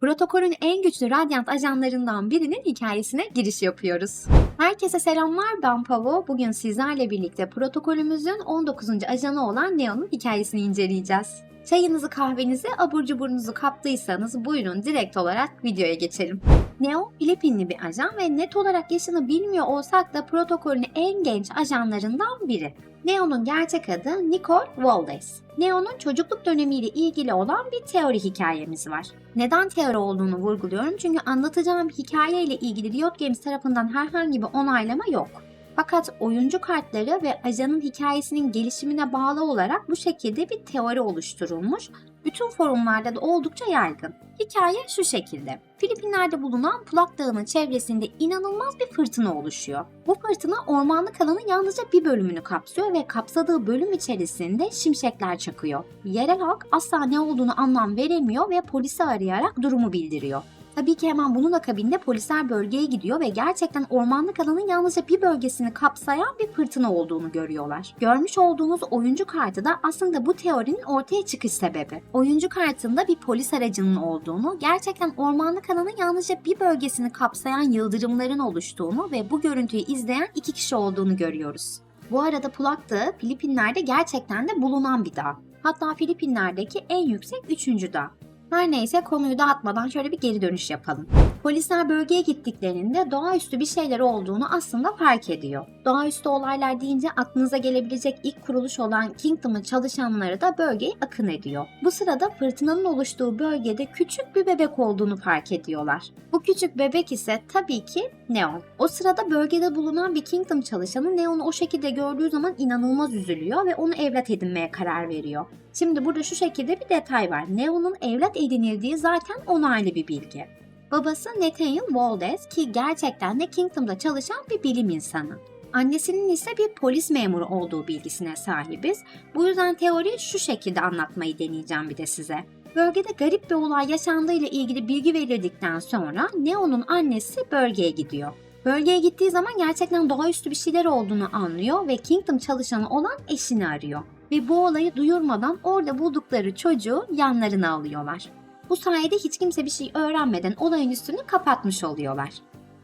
Protokolün en güçlü radyant ajanlarından birinin hikayesine giriş yapıyoruz. Herkese selamlar ben Pavo. Bugün sizlerle birlikte protokolümüzün 19. ajanı olan Neo'nun hikayesini inceleyeceğiz. Çayınızı kahvenizi abur cuburunuzu kaptıysanız buyurun direkt olarak videoya geçelim. Neo Filipinli bir ajan ve net olarak yaşını bilmiyor olsak da protokolün en genç ajanlarından biri. Neo'nun gerçek adı Nicole Waldes. Neo'nun çocukluk dönemiyle ilgili olan bir teori hikayemiz var. Neden teori olduğunu vurguluyorum çünkü anlatacağım hikaye ile ilgili Riot Games tarafından herhangi bir onaylama yok. Fakat oyuncu kartları ve ajanın hikayesinin gelişimine bağlı olarak bu şekilde bir teori oluşturulmuş. Bütün forumlarda da oldukça yaygın. Hikaye şu şekilde. Filipinler'de bulunan Pulak Dağı'nın çevresinde inanılmaz bir fırtına oluşuyor. Bu fırtına ormanlık alanın yalnızca bir bölümünü kapsıyor ve kapsadığı bölüm içerisinde şimşekler çakıyor. Yerel halk asla ne olduğunu anlam veremiyor ve polisi arayarak durumu bildiriyor. Tabii ki hemen bunun akabinde polisler bölgeye gidiyor ve gerçekten ormanlık alanın yalnızca bir bölgesini kapsayan bir fırtına olduğunu görüyorlar. Görmüş olduğunuz oyuncu kartı da aslında bu teorinin ortaya çıkış sebebi. Oyuncu kartında bir polis aracının olduğunu, gerçekten ormanlık alanın yalnızca bir bölgesini kapsayan yıldırımların oluştuğunu ve bu görüntüyü izleyen iki kişi olduğunu görüyoruz. Bu arada Pulak Dağı Filipinler'de gerçekten de bulunan bir dağ. Hatta Filipinler'deki en yüksek üçüncü dağ. Her neyse konuyu dağıtmadan şöyle bir geri dönüş yapalım. Polisler bölgeye gittiklerinde doğaüstü bir şeyler olduğunu aslında fark ediyor. Doğaüstü olaylar deyince aklınıza gelebilecek ilk kuruluş olan Kingdom'un çalışanları da bölgeye akın ediyor. Bu sırada fırtınanın oluştuğu bölgede küçük bir bebek olduğunu fark ediyorlar. Bu küçük bebek ise tabii ki Neon. O sırada bölgede bulunan bir Kingdom çalışanı Neon'u o şekilde gördüğü zaman inanılmaz üzülüyor ve onu evlat edinmeye karar veriyor. Şimdi burada şu şekilde bir detay var. Neo'nun evlat edinildiği zaten onaylı bir bilgi. Babası Nathaniel Waldes ki gerçekten de Kingdom'da çalışan bir bilim insanı. Annesinin ise bir polis memuru olduğu bilgisine sahibiz. Bu yüzden teoriyi şu şekilde anlatmayı deneyeceğim bir de size. Bölgede garip bir olay yaşandığıyla ilgili bilgi verildikten sonra Neo'nun annesi bölgeye gidiyor. Bölgeye gittiği zaman gerçekten doğaüstü bir şeyler olduğunu anlıyor ve Kingdom çalışanı olan eşini arıyor. Ve bu olayı duyurmadan orada buldukları çocuğu yanlarına alıyorlar. Bu sayede hiç kimse bir şey öğrenmeden olayın üstünü kapatmış oluyorlar.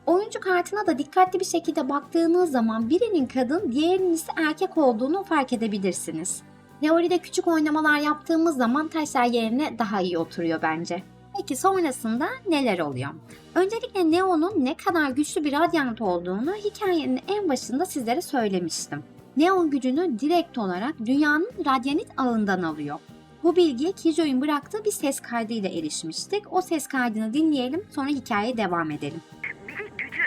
Oyuncu kartına da dikkatli bir şekilde baktığınız zaman birinin kadın, diğerinin ise erkek olduğunu fark edebilirsiniz. Teoride küçük oynamalar yaptığımız zaman taşlar yerine daha iyi oturuyor bence. Peki sonrasında neler oluyor? Öncelikle Neon'un ne kadar güçlü bir radyant olduğunu hikayenin en başında sizlere söylemiştim. Neon gücünü direkt olarak dünyanın radyanit ağından alıyor. Bu bilgiye Kijo'nun bıraktığı bir ses kaydıyla erişmiştik. O ses kaydını dinleyelim sonra hikayeye devam edelim. De gücü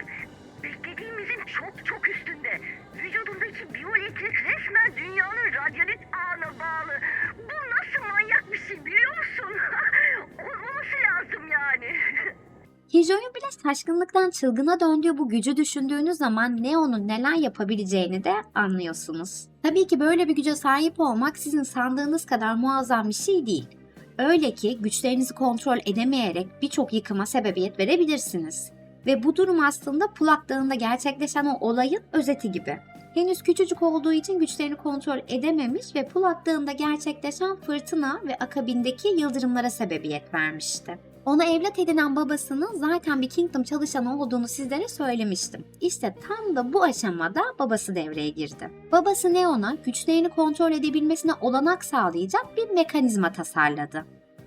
beklediğimizin çok çok üstünde. Vücudundaki biyoelektrik resmen dünyanın radyanit ağına bağlı. Bu nasıl manyak bir şey biliyor musun? Olması lazım yani. Kijo'nun bile şaşkınlıktan çılgına döndüğü bu gücü düşündüğünüz zaman Neo'nun neler yapabileceğini de anlıyorsunuz. Tabii ki böyle bir güce sahip olmak sizin sandığınız kadar muazzam bir şey değil. Öyle ki güçlerinizi kontrol edemeyerek birçok yıkıma sebebiyet verebilirsiniz. Ve bu durum aslında Pulak Dağı'nda gerçekleşen o olayın özeti gibi. Henüz küçücük olduğu için güçlerini kontrol edememiş ve Pulak Dağı'nda gerçekleşen fırtına ve akabindeki yıldırımlara sebebiyet vermişti. Ona evlat edinen babasının zaten bir Kingdom çalışanı olduğunu sizlere söylemiştim. İşte tam da bu aşamada babası devreye girdi. Babası Neon'a güçlerini kontrol edebilmesine olanak sağlayacak bir mekanizma tasarladı.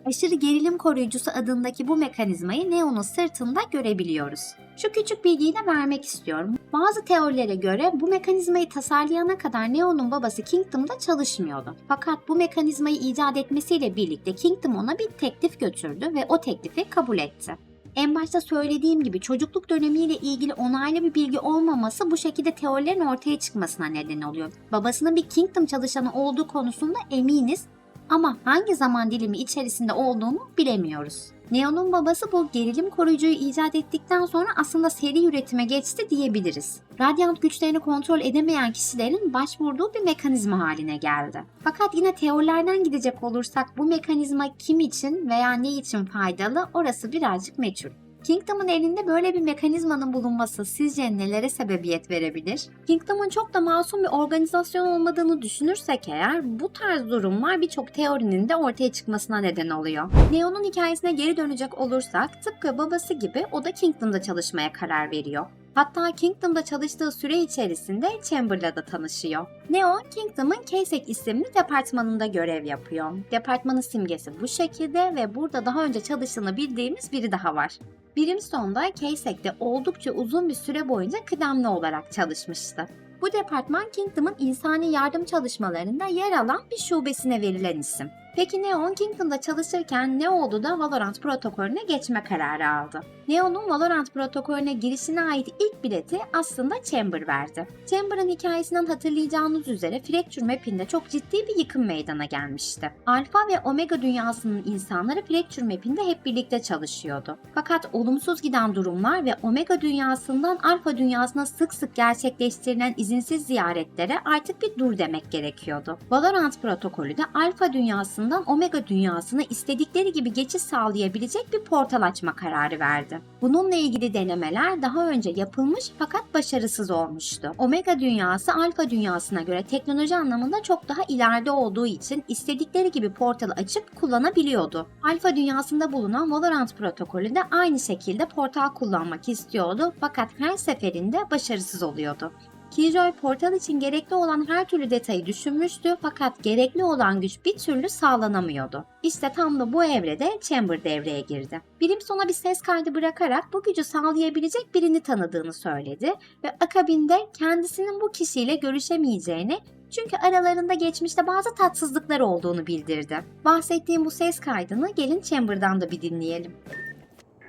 Aşırı gerilim koruyucusu adındaki bu mekanizmayı Neon'un sırtında görebiliyoruz. Şu küçük bilgiyi de vermek istiyorum. Bazı teorilere göre bu mekanizmayı tasarlayana kadar Neo'nun babası Kingdom'da çalışmıyordu. Fakat bu mekanizmayı icat etmesiyle birlikte Kingdom ona bir teklif götürdü ve o teklifi kabul etti. En başta söylediğim gibi çocukluk dönemiyle ilgili onaylı bir bilgi olmaması bu şekilde teorilerin ortaya çıkmasına neden oluyor. Babasının bir Kingdom çalışanı olduğu konusunda eminiz ama hangi zaman dilimi içerisinde olduğunu bilemiyoruz. Neo'nun babası bu gerilim koruyucuyu icat ettikten sonra aslında seri üretime geçti diyebiliriz. Radyant güçlerini kontrol edemeyen kişilerin başvurduğu bir mekanizma haline geldi. Fakat yine teorilerden gidecek olursak bu mekanizma kim için veya ne için faydalı orası birazcık meçhul. Kingdom'un elinde böyle bir mekanizmanın bulunması sizce nelere sebebiyet verebilir? Kingdom'un çok da masum bir organizasyon olmadığını düşünürsek eğer bu tarz durumlar birçok teorinin de ortaya çıkmasına neden oluyor. Neo'nun hikayesine geri dönecek olursak tıpkı babası gibi o da Kingdom'da çalışmaya karar veriyor. Hatta Kingdom'da çalıştığı süre içerisinde Chamber'la da tanışıyor. Neo, Kingdom'ın Kasek isimli departmanında görev yapıyor. Departmanın simgesi bu şekilde ve burada daha önce çalıştığını bildiğimiz biri daha var. Brimstone'da Kasek'te oldukça uzun bir süre boyunca kıdemli olarak çalışmıştı. Bu departman Kingdom'ın insani yardım çalışmalarında yer alan bir şubesine verilen isim. Peki Neon Kingdom'da çalışırken ne oldu da Valorant protokolüne geçme kararı aldı? Neon'un Valorant protokolüne girişine ait ilk bileti aslında Chamber verdi. Chamber'ın hikayesinden hatırlayacağınız üzere Fracture Map'inde çok ciddi bir yıkım meydana gelmişti. Alpha ve Omega dünyasının insanları Fracture Map'inde hep birlikte çalışıyordu. Fakat olumsuz giden durumlar ve Omega dünyasından Alpha dünyasına sık sık gerçekleştirilen izinsiz ziyaretlere artık bir dur demek gerekiyordu. Valorant protokolü de Alpha dünyasından Omega dünyasına istedikleri gibi geçiş sağlayabilecek bir portal açma kararı verdi. Bununla ilgili denemeler daha önce yapılmış fakat başarısız olmuştu. Omega dünyası Alpha dünyasına göre teknoloji anlamında çok daha ileride olduğu için istedikleri gibi portalı açıp kullanabiliyordu. Alpha dünyasında bulunan Valorant protokolü de aynı şekilde portal kullanmak istiyordu fakat her seferinde başarısız oluyordu. Killjoy portal için gerekli olan her türlü detayı düşünmüştü fakat gerekli olan güç bir türlü sağlanamıyordu. İşte tam da bu evrede Chamber devreye girdi. Brimstone'a bir ses kaydı bırakarak bu gücü sağlayabilecek birini tanıdığını söyledi ve akabinde kendisinin bu kişiyle görüşemeyeceğini çünkü aralarında geçmişte bazı tatsızlıklar olduğunu bildirdi. Bahsettiğim bu ses kaydını gelin Chamber'dan da bir dinleyelim.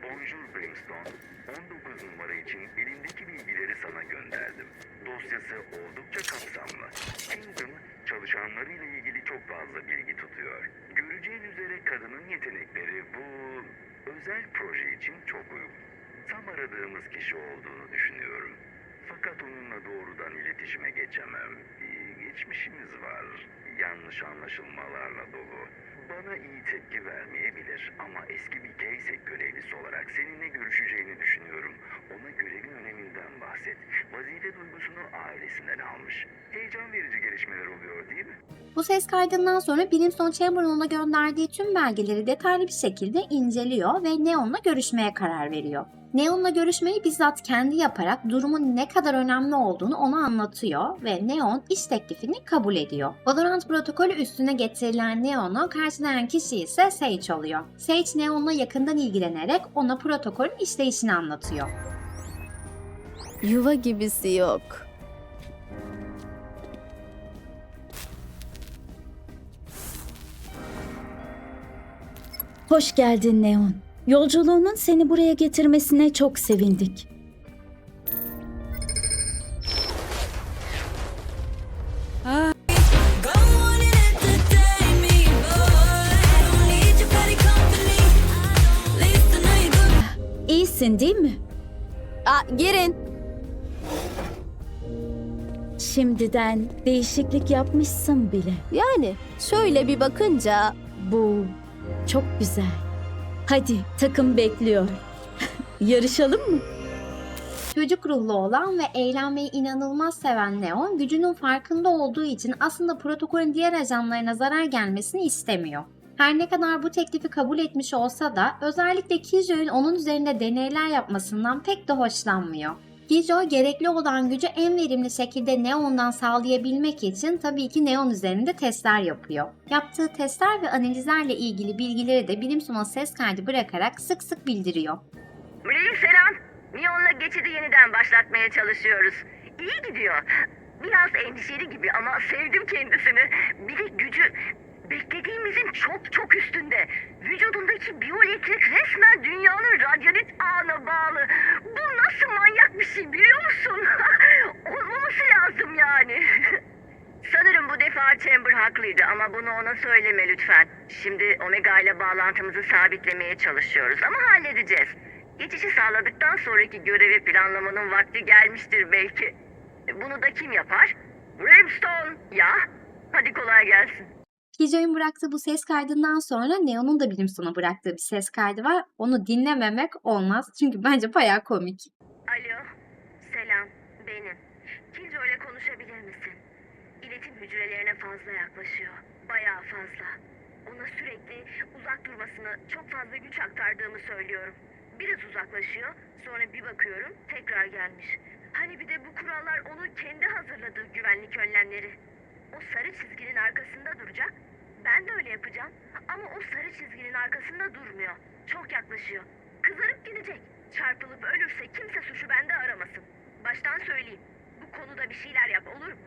Bonjour Brimstone. 19 numara için elimdeki bilgileri sana gönderdim. Dosyası oldukça kapsamlı. Kingdom çalışanlarıyla ilgili çok fazla bilgi tutuyor. Göreceğin üzere kadının yetenekleri bu özel proje için çok uygun. Tam aradığımız kişi olduğunu düşünüyorum. Fakat onunla doğrudan iletişime geçemem. Geçmişimiz var. Yanlış anlaşılmalarla dolu. Bana iyi tepki vermeyebilir ama eski bir Keysek görevlisi olarak seninle görüşeceğini düşünüyorum. Ona görevin öneminden bahset. Vazife duygusunu ailesinden almış. Heyecan verici gelişmeler oluyor değil mi? Bu ses kaydından sonra Brimstone Chamber'ın ona gönderdiği tüm belgeleri detaylı bir şekilde inceliyor ve Neon'la görüşmeye karar veriyor. Neon'la görüşmeyi bizzat kendi yaparak durumun ne kadar önemli olduğunu ona anlatıyor ve Neon iş teklifini kabul ediyor. Valorant protokolü üstüne getirilen Neon'u karşılayan kişi ise Sage oluyor. Sage Neon'la yakından ilgilenerek ona protokolün işleyişini anlatıyor. Yuva gibisi yok. Hoş geldin Neon. Yolculuğunun seni buraya getirmesine çok sevindik. İyisin değil mi? Aa, girin. Şimdiden değişiklik yapmışsın bile. Yani şöyle bir bakınca Bu çok güzel. Hadi takım bekliyor. Yarışalım mı? Çocuk ruhlu olan ve eğlenmeyi inanılmaz seven Neon, gücünün farkında olduğu için aslında protokolün diğer ajanlarına zarar gelmesini istemiyor. Her ne kadar bu teklifi kabul etmiş olsa da özellikle Killjoy'un onun üzerinde deneyler yapmasından pek de hoşlanmıyor. Killjoy gerekli olan gücü en verimli şekilde Neon'dan sağlayabilmek için tabii ki Neon üzerinde testler yapıyor. Yaptığı testler ve analizlerle ilgili bilgileri de bilimsel ses kaydı bırakarak sık sık bildiriyor. Mülayim selam. Neon'la geçidi yeniden başlatmaya çalışıyoruz. İyi gidiyor. Biraz endişeli gibi ama sevdim kendisini. Bir de gücü beklediğimizin çok çok üstünde. Vücudundaki biyoelektrik resmen dünyanın radyanit ağına bağlı. Bu nasıl manyak bir şey biliyor musun? Olmaması lazım yani. Sanırım bu defa Chamber haklıydı ama bunu ona söyleme lütfen. Şimdi Omega ile bağlantımızı sabitlemeye çalışıyoruz ama halledeceğiz. Geçişi sağladıktan sonraki görevi planlamanın vakti gelmiştir belki. Bunu da kim yapar? Brimstone. Ya. Hadi kolay gelsin. Kijo'nun bıraktığı bu ses kaydından sonra Neon'un da bilim sonu bıraktığı bir ses kaydı var. Onu dinlememek olmaz. Çünkü bence bayağı komik. Alo, selam, benim. Kilco ile konuşabilir misin? İletim hücrelerine fazla yaklaşıyor, bayağı fazla. Ona sürekli uzak durmasını, çok fazla güç aktardığımı söylüyorum. Biraz uzaklaşıyor, sonra bir bakıyorum tekrar gelmiş. Hani bir de bu kurallar onun kendi hazırladığı güvenlik önlemleri. O sarı çizginin arkasında duracak. Ben de öyle yapacağım. Ama o sarı çizginin arkasında durmuyor. Çok yaklaşıyor. Kızarıp gidecek. Çarpılıp ölürse kimse suçu bende aramasın. Baştan söyleyeyim. Bu konuda bir şeyler yap olur mu?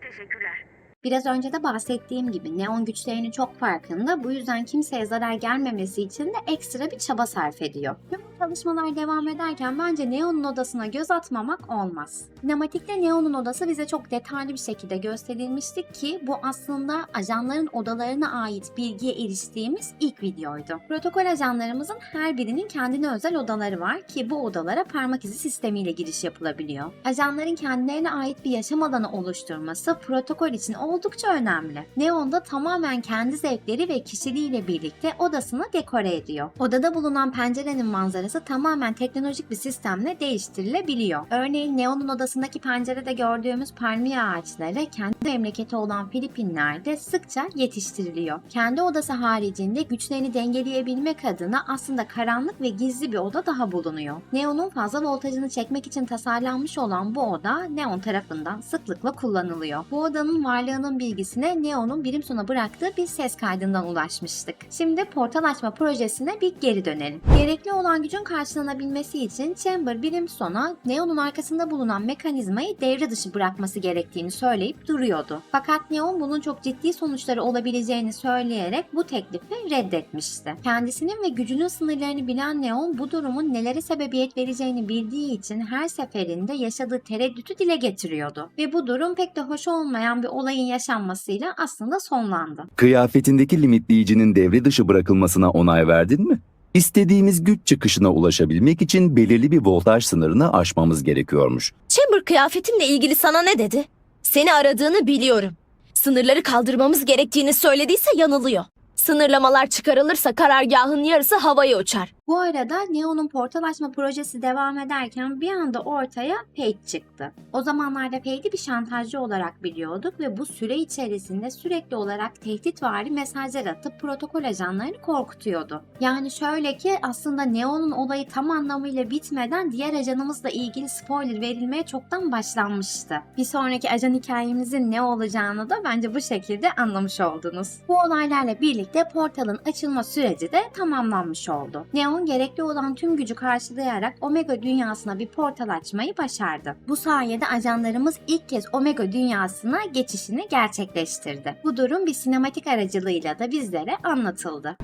Teşekkürler. Biraz önce de bahsettiğim gibi Neon güçlerinin çok farkında. Bu yüzden kimseye zarar gelmemesi için de ekstra bir çaba sarf ediyor. Çalışmalar devam ederken bence Neon'un odasına göz atmamak olmaz. Sinematikte Neon'un odası bize çok detaylı bir şekilde gösterilmişti ki bu aslında ajanların odalarına ait bilgiye eriştiğimiz ilk videoydu. Protokol ajanlarımızın her birinin kendine özel odaları var ki bu odalara parmak izi sistemiyle giriş yapılabiliyor. Ajanların kendilerine ait bir yaşam alanı oluşturması protokol için oldukça önemli. Neon da tamamen kendi zevkleri ve kişiliğiyle birlikte odasını dekore ediyor. Odada bulunan pencerenin manzarası tamamen teknolojik bir sistemle değiştirilebiliyor. Örneğin Neon'un odasındaki pencerede gördüğümüz palmiye ağaçları kendi memleketi olan Filipinler'de sıkça yetiştiriliyor. Kendi odası haricinde güçlerini dengeleyebilmek adına aslında karanlık ve gizli bir oda daha bulunuyor. Neon'un fazla voltajını çekmek için tasarlanmış olan bu oda Neon tarafından sıklıkla kullanılıyor. Bu odanın varlığının bilgisine Neon'un birim sona bıraktığı bir ses kaydından ulaşmıştık. Şimdi portal açma projesine bir geri dönelim. Gerekli olan gücün karşılanabilmesi için Chamber birim sona Neon'un arkasında bulunan mekanizmayı devre dışı bırakması gerektiğini söyleyip duruyordu. Fakat Neon bunun çok ciddi sonuçları olabileceğini söyleyerek bu teklifi reddetmişti. Kendisinin ve gücünün sınırlarını bilen Neon bu durumun nelere sebebiyet vereceğini bildiği için her seferinde yaşadığı tereddütü dile getiriyordu. Ve bu durum pek de hoş olmayan bir olayın yaşanmasıyla aslında sonlandı. Kıyafetindeki limitleyicinin devre dışı bırakılmasına onay verdin mi? İstediğimiz güç çıkışına ulaşabilmek için belirli bir voltaj sınırını aşmamız gerekiyormuş. Chamber kıyafetimle ilgili sana ne dedi? Seni aradığını biliyorum. Sınırları kaldırmamız gerektiğini söylediyse yanılıyor. Sınırlamalar çıkarılırsa karargahın yarısı havaya uçar. Bu arada Neo'nun portal açma projesi devam ederken bir anda ortaya Paige çıktı. O zamanlarda Paige'i bir şantajcı olarak biliyorduk ve bu süre içerisinde sürekli olarak tehditvari mesajlar atıp protokol ajanlarını korkutuyordu. Yani şöyle ki aslında Neo'nun olayı tam anlamıyla bitmeden diğer ajanımızla ilgili spoiler verilmeye çoktan başlanmıştı. Bir sonraki ajan hikayemizin ne olacağını da bence bu şekilde anlamış oldunuz. Bu olaylarla birlikte portalın açılma süreci de tamamlanmış oldu. Neon gerekli olan tüm gücü karşılayarak Omega dünyasına bir portal açmayı başardı. Bu sayede ajanlarımız ilk kez Omega dünyasına geçişini gerçekleştirdi. Bu durum bir sinematik aracılığıyla da bizlere anlatıldı.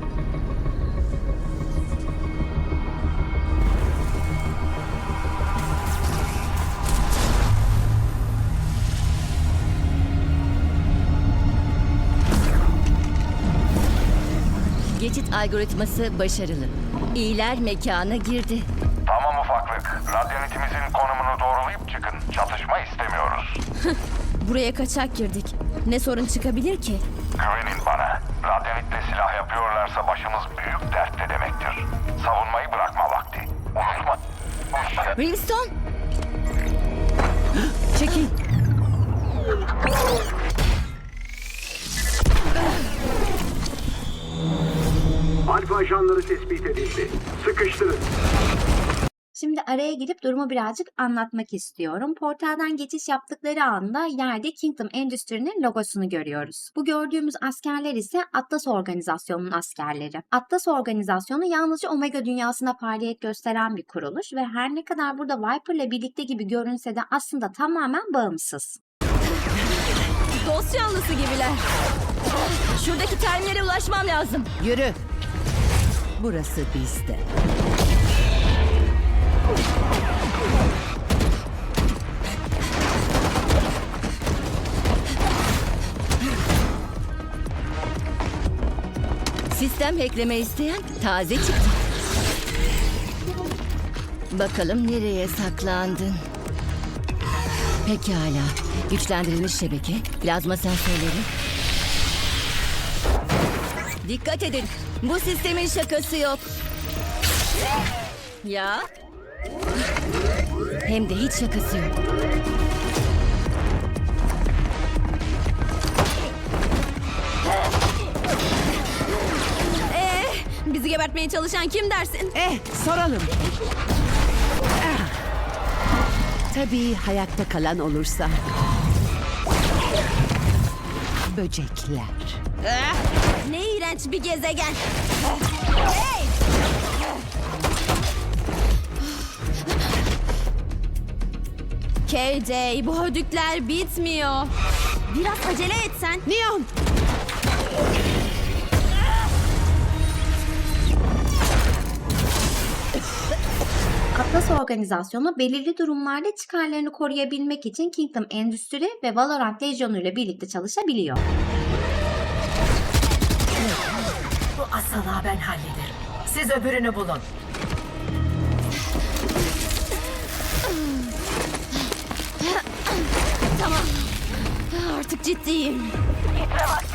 Geçit algoritması başarılı. İyiler mekana girdi. Tamam ufaklık. Radyanitimizin konumunu doğrulayıp çıkın. Çatışma istemiyoruz. Buraya kaçak girdik. Ne sorun çıkabilir ki? Güvenin bana. Radyanitle silah yapıyorlarsa başımız büyük dertte demektir. Savunmayı bırakma vakti. Unutma. Brimstone! Çekil. Alfa ajanları tespit edildi. Sıkıştırın. Şimdi araya girip durumu birazcık anlatmak istiyorum. Portaldan geçiş yaptıkları anda yerde Kingdom Endüstri'nin logosunu görüyoruz. Bu gördüğümüz askerler ise Atlas Organizasyonu'nun askerleri. Atlas Organizasyonu yalnızca Omega dünyasında faaliyet gösteren bir kuruluş ve her ne kadar burada Viper'la birlikte gibi görünse de aslında tamamen bağımsız. Dost yanlısı gibiler. Şuradaki terminale ulaşmam lazım. Yürü. Burası bizde. Sistem hackleme isteyen taze çıktı. Bakalım nereye saklandın? Pekala. Güçlendirilmiş şebeke, plazma sensörleri. Dikkat edin. Bu sistemin şakası yok. Ya. Hem de hiç şakası yok. Ee, bizi gebertmeye çalışan kim dersin? Eh soralım. Ah. Tabii hayatta kalan olursa. Böcekler. Ne iğrenç bir gezegen. Hey! KJ, bu hödükler bitmiyor. Biraz acele etsen. Neon! Atlas organizasyonu belirli durumlarda çıkarlarını koruyabilmek için Kingdom Endüstri ve Valorant Lejyonu ile birlikte çalışabiliyor. Ben hallederim. Siz öbürünü bulun. Artık ciddiyim.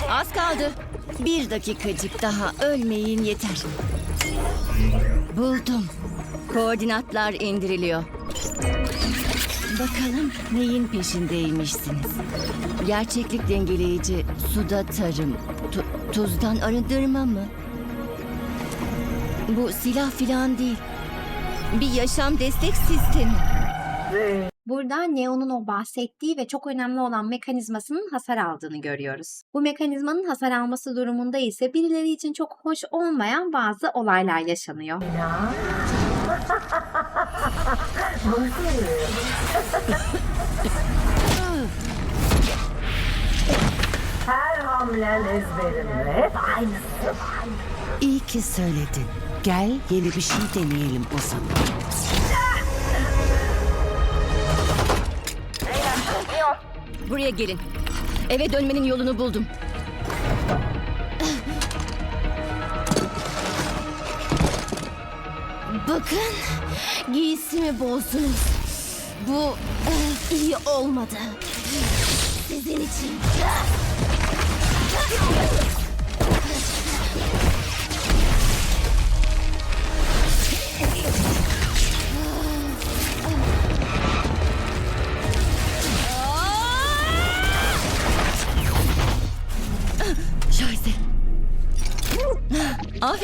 Az kaldı. Bir dakikacık daha ölmeyin yeter. Buldum. Koordinatlar indiriliyor. Bakalım neyin peşindeymişsiniz. Gerçeklik dengeleyici, suda tarım, tu- tuzdan arındırma mı? Bu silah filan değil. Bir yaşam destek sistemi. Burada Neo'nun o bahsettiği ve çok önemli olan mekanizmasının hasar aldığını görüyoruz. Bu mekanizmanın hasar alması durumunda ise birileri için çok hoş olmayan bazı olaylar yaşanıyor. İyi ki söyledin. Gel yeni bir şey deneyelim o zaman. Buraya gelin. Eve dönmenin yolunu buldum. Bakın, giysimi bozdunuz. Bu eh, iyi olmadı. Sizin için.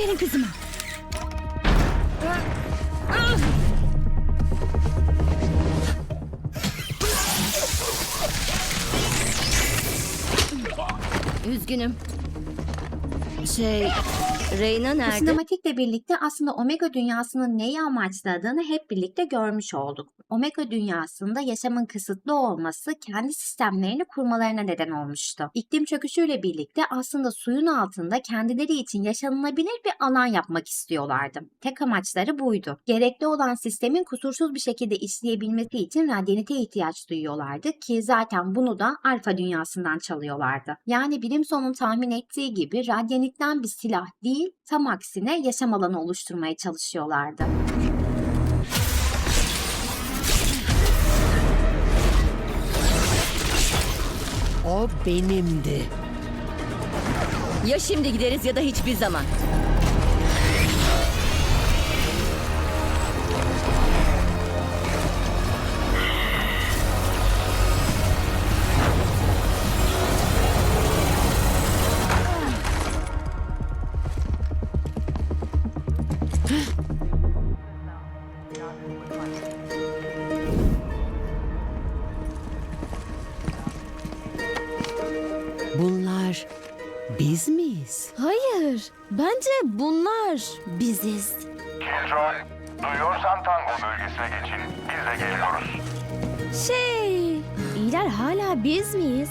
Aferin kızıma. Üzgünüm. Şey, Reyna nerede? Sinematikle birlikte aslında Omega dünyasının neyi amaçladığını hep birlikte görmüş olduk. Omega dünyasında yaşamın kısıtlı olması kendi sistemlerini kurmalarına neden olmuştu. İklim çöküşüyle birlikte aslında suyun altında kendileri için yaşanılabilir bir alan yapmak istiyorlardı. Tek amaçları buydu. Gerekli olan sistemin kusursuz bir şekilde işleyebilmesi için radyanite ihtiyaç duyuyorlardı ki zaten bunu da alfa dünyasından çalıyorlardı. Yani bilim sonun tahmin ettiği gibi radyanitten bir silah değil, tam aksine yaşam alanı oluşturmaya çalışıyorlardı. O benimdi. Ya şimdi gideriz ya da hiçbir zaman. Bunlar biziz. Killjoy, duyuyorsan Tango bölgesine geçin. Biz de geliyoruz. Şey, iyiler hala biz miyiz?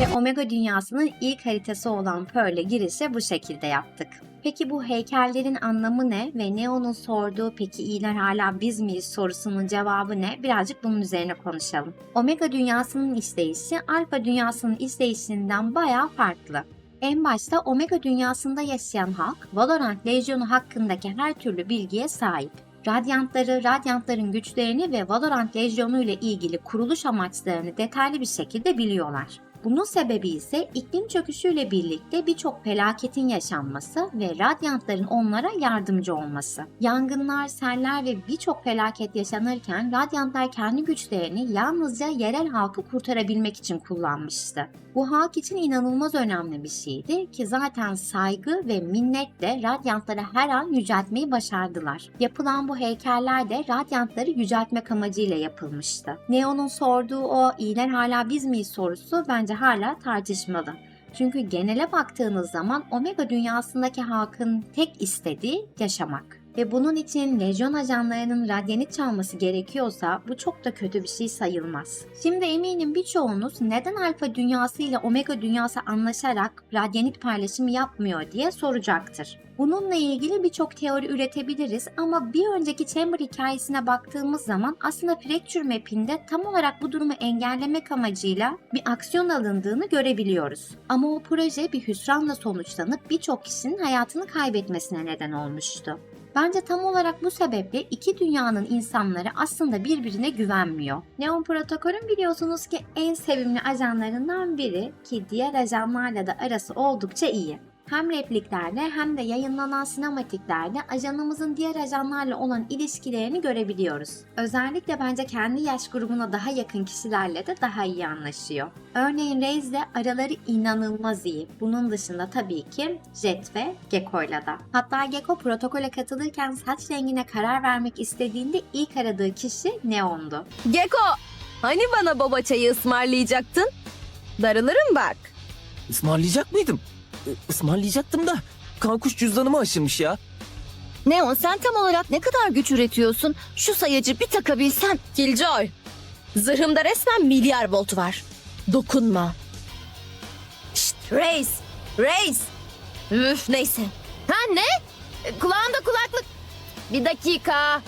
Ve Omega dünyasının ilk haritası olan Pearl'e girişi bu şekilde yaptık. Peki bu heykellerin anlamı ne ve Neo'nun sorduğu peki iyiler hala biz miyiz sorusunun cevabı ne? Birazcık bunun üzerine konuşalım. Omega dünyasının işleyişi Alfa dünyasının işleyişinden bayağı farklı. En başta Omega dünyasında yaşayan halk, Valorant Lejyonu hakkındaki her türlü bilgiye sahip. Radyantları, radyantların güçlerini ve Valorant Lejyonu ile ilgili kuruluş amaçlarını detaylı bir şekilde biliyorlar. Bunun sebebi ise iklim çöküşüyle birlikte birçok felaketin yaşanması ve radyantların onlara yardımcı olması. Yangınlar, seller ve birçok felaket yaşanırken radyantlar kendi güçlerini yalnızca yerel halkı kurtarabilmek için kullanmıştı. Bu halk için inanılmaz önemli bir şeydi ki zaten saygı ve minnetle radyantları her an yüceltmeyi başardılar. Yapılan bu heykeller de radyantları yüceltmek amacıyla yapılmıştı. Neo'nun sorduğu o iyiler hala biz miyiz sorusu bence hala tartışmalı. Çünkü genele baktığınız zaman Omega dünyasındaki halkın tek istediği yaşamak. Ve bunun için lejyon ajanlarının radyanit çalması gerekiyorsa bu çok da kötü bir şey sayılmaz. Şimdi eminim birçoğunuz neden alfa dünyası ile omega dünyası anlaşarak radyanit paylaşımı yapmıyor diye soracaktır. Bununla ilgili birçok teori üretebiliriz ama bir önceki Chamber hikayesine baktığımız zaman aslında Fracture Map'inde tam olarak bu durumu engellemek amacıyla bir aksiyon alındığını görebiliyoruz. Ama o proje bir hüsranla sonuçlanıp birçok kişinin hayatını kaybetmesine neden olmuştu. Bence tam olarak bu sebeple iki dünyanın insanları aslında birbirine güvenmiyor. Neon Protokol'ün biliyorsunuz ki en sevimli ajanlarından biri ki diğer ajanlarla da arası oldukça iyi. Hem repliklerde hem de yayınlanan sinematiklerde ajanımızın diğer ajanlarla olan ilişkilerini görebiliyoruz. Özellikle bence kendi yaş grubuna daha yakın kişilerle de daha iyi anlaşıyor. Örneğin Reis'le araları inanılmaz iyi. Bunun dışında tabii ki Jet ve Gekko'yla da. Hatta Gekko protokole katılırken saç rengine karar vermek istediğinde ilk aradığı kişi Neon'du. Geko, hani bana baba çayı ısmarlayacaktın? Darılırım bak. Ismarlayacak mıydım? Ismarlayacaktım da kankuş cüzdanımı aşınmış ya. Neon sen tam olarak ne kadar güç üretiyorsun? Şu sayacı bir takabilsen. Killjoy, zırhımda resmen milyar volt var. Dokunma. Şşt, Reis, Reis. Üf, neyse. Ha ne? E, Kulağında kulaklık. Bir dakika.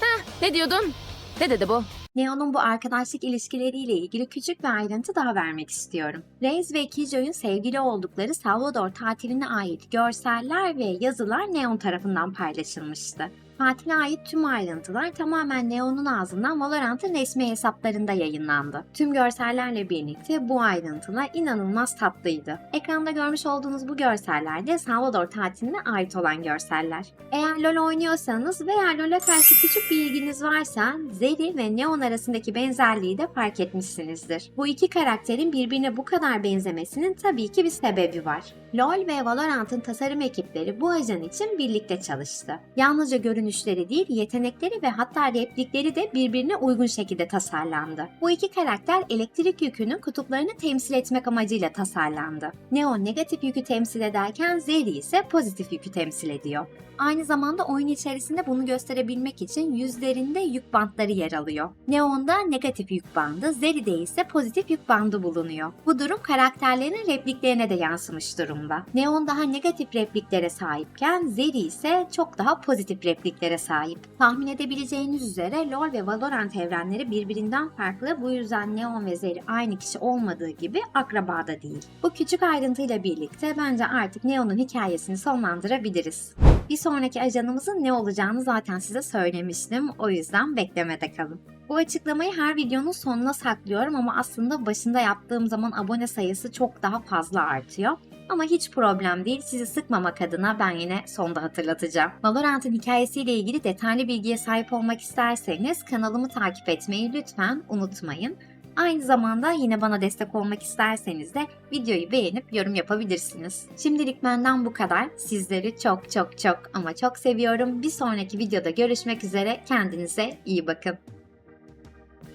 Heh, ne diyordun? Ne dedi bu? Neon'un bu arkadaşlık ilişkileriyle ilgili küçük bir ayrıntı daha vermek istiyorum. Reis ve Kijo'yun sevgili oldukları Salvador tatiline ait görseller ve yazılar Neon tarafından paylaşılmıştı. Tatile ait tüm ayrıntılar tamamen Neon'un ağzından Valorant'ın resmi hesaplarında yayınlandı. Tüm görsellerle birlikte bu ayrıntılar inanılmaz tatlıydı. Ekranda görmüş olduğunuz bu görseller de Salvador tatiline ait olan görseller. Eğer LoL oynuyorsanız veya LoL'e karşı küçük bir ilginiz varsa Zeri ve Neon arasındaki benzerliği de fark etmişsinizdir. Bu iki karakterin birbirine bu kadar benzemesinin tabii ki bir sebebi var. LoL ve Valorant'ın tasarım ekipleri bu ajan için birlikte çalıştı. Yalnızca görünüşleri değil, yetenekleri ve hatta replikleri de birbirine uygun şekilde tasarlandı. Bu iki karakter elektrik yükünün kutuplarını temsil etmek amacıyla tasarlandı. Neon negatif yükü temsil ederken Zeri ise pozitif yükü temsil ediyor. Aynı zamanda oyun içerisinde bunu gösterebilmek için yüzlerinde yük bantları yer alıyor. Neon'da negatif yük bandı, Zeri'de ise pozitif yük bandı bulunuyor. Bu durum karakterlerin repliklerine de yansımış durumda. Neon daha negatif repliklere sahipken Zeri ise çok daha pozitif repliklere sahip. Tahmin edebileceğiniz üzere LoL ve Valorant evrenleri birbirinden farklı bu yüzden Neon ve Zeri aynı kişi olmadığı gibi akraba da değil. Bu küçük ayrıntıyla birlikte bence artık Neon'un hikayesini sonlandırabiliriz. Bir sonraki ajanımızın ne olacağını zaten size söylemiştim. O yüzden beklemede kalın. Bu açıklamayı her videonun sonuna saklıyorum ama aslında başında yaptığım zaman abone sayısı çok daha fazla artıyor. Ama hiç problem değil. Sizi sıkmamak adına ben yine sonda hatırlatacağım. Valorant'ın hikayesiyle ilgili detaylı bilgiye sahip olmak isterseniz kanalımı takip etmeyi lütfen unutmayın. Aynı zamanda yine bana destek olmak isterseniz de videoyu beğenip yorum yapabilirsiniz. Şimdilik benden bu kadar. Sizleri çok çok çok ama çok seviyorum. Bir sonraki videoda görüşmek üzere. Kendinize iyi bakın.